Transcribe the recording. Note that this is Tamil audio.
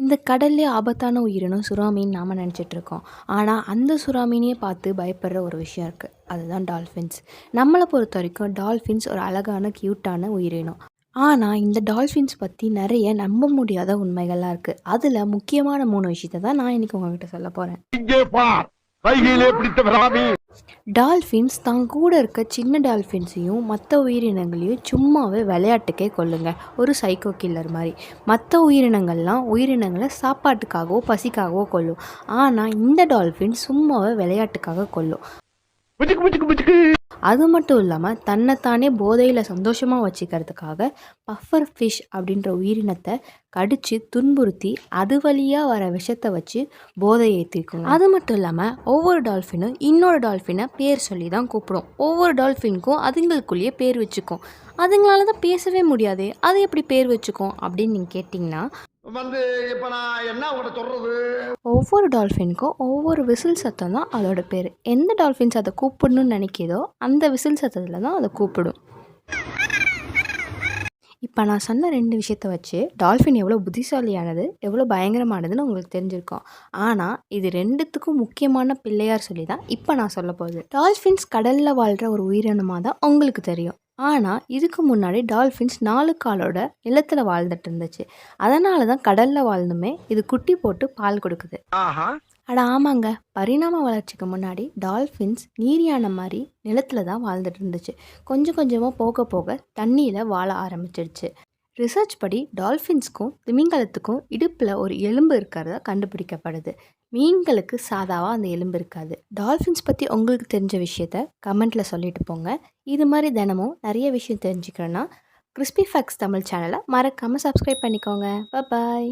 இந்த கடல்லே ஆபத்தான உயிரினம் சுறாமீன் நாம் நினச்சிட்ருக்கோம். ஆனால் அந்த சுறாமீனையே பார்த்து பயப்படுற ஒரு விஷயம் இருக்குது அதுதான் டால்ஃபின்ஸ். நம்மளை பொறுத்த வரைக்கும் டால்ஃபின்ஸ் ஒரு அழகான க்யூட்டான உயிரினம். ஆனால் இந்த டால்ஃபின்ஸ் பற்றி நிறைய நம்ப முடியாத உண்மைகள்லாம் இருக்குது அதில் முக்கியமான மூணு விஷயத்தை தான் நான் இன்றைக்கி உங்ககிட்ட சொல்ல போகிறேன் டால்ஃபின்ஸ் தான் கூட இருக்க சின்ன டால்ஃபின்ஸையும் மற்ற உயிரினங்களையும் சும்மாவே விளையாட்டுக்கே கொள்ளுங்க ஒரு சைக்கோ கில்லர் மாதிரி. மற்ற உயிரினங்கள்லாம் உயிரினங்களை சாப்பாட்டுக்காகவோ பசிக்காகவோ கொல்லும். ஆனால் இந்த டால்ஃபின் சும்மாவே விளையாட்டுக்காக கொல்லும். அது மட்டும் இல்லாமல் தன்னைத்தானே போதையில் சந்தோஷமாக வச்சுக்கிறதுக்காக பஃபர் ஃபிஷ் அப்படின்ற உயிரினத்தை கடித்து துன்புறுத்தி அது வழியாக வர விஷத்தை வச்சு போதை ஏற்றிக்கும் அது மட்டும் இல்லாமல் ஒவ்வொரு டால்ஃபினும் இன்னொரு டால்ஃபினை பேர் சொல்லி தான் கூப்பிடும். ஒவ்வொரு டால்ஃபினுக்கும் அதுங்களுக்குள்ளேயே பேர் வச்சுக்கும். அதுங்களால தான் பேசவே முடியாது. அது எப்படி பேர் வச்சுக்கும் அப்படின்னு நீங்கள் கேட்டிங்கன்னா வந்து இப்போ நான் என்ன உங்கள்ட்ட சொல்கிறது ஒவ்வொரு டால்ஃபினுக்கும் ஒவ்வொரு விசில் சத்தம் தான் அதோட பேர். எந்த டால்ஃபின்ஸ் அதை கூப்பிடணும்னு நினைக்கிதோ அந்த விசில் சத்தத்தில் தான் அதை கூப்பிடும். இப்போ நான் சொன்ன ரெண்டு விஷயத்த வச்சு டால்ஃபின் எவ்வளோ புத்திசாலியானது எவ்வளோ பயங்கரமானதுன்னு உங்களுக்கு தெரிஞ்சிருக்கும். ஆனால் இது ரெண்டுத்துக்கும் முக்கியமான பிள்ளையார் சொல்லி தான் இப்போ நான் சொல்ல போகுது. டால்ஃபின்ஸ் கடலில் வாழ்கிற ஒரு உயிரினமாக தான் உங்களுக்கு தெரியும். ஆனால் இதுக்கு முன்னாடி டால்ஃபின்ஸ் நாலு காலோட நிலத்தில் வாழ்ந்துட்டு இருந்துச்சு அதனால தான் கடலில் வாழ்ந்துமே இது குட்டி போட்டு பால் கொடுக்குது. அட ஆமாங்க. பரிணாம வளர்ச்சிக்கு முன்னாடி டால்ஃபின்ஸ் நீர் யானை மாதிரி நிலத்தில் தான் வாழ்ந்துட்டு இருந்துச்சு கொஞ்சம் கொஞ்சமாக போக போக தண்ணியில் வாழ ஆரம்பிச்சிடுச்சு ரிசர்ச் படி டால்ஃபின்ஸ்க்கும் திமிங்கலத்துக்கும் இடுப்பில் ஒரு எலும்பு இருக்கிறதா கண்டுபிடிக்கப்படுது. மீன்களுக்கு சாதாவாக அந்த எலும்பு இருக்காது. டால்ஃபின்ஸ் பற்றி உங்களுக்கு தெரிஞ்ச விஷயத்த கமெண்ட்டில் சொல்லிட்டு போங்க. இது மாதிரி தினமும் நிறைய விஷயம் தெரிஞ்சுக்கிறேன்னா கிறிஸ்பி ஃபேக்ஸ் தமிழ் சேனலை மறக்காமல் சப்ஸ்கிரைப் பண்ணிக்கோங்க. பாய்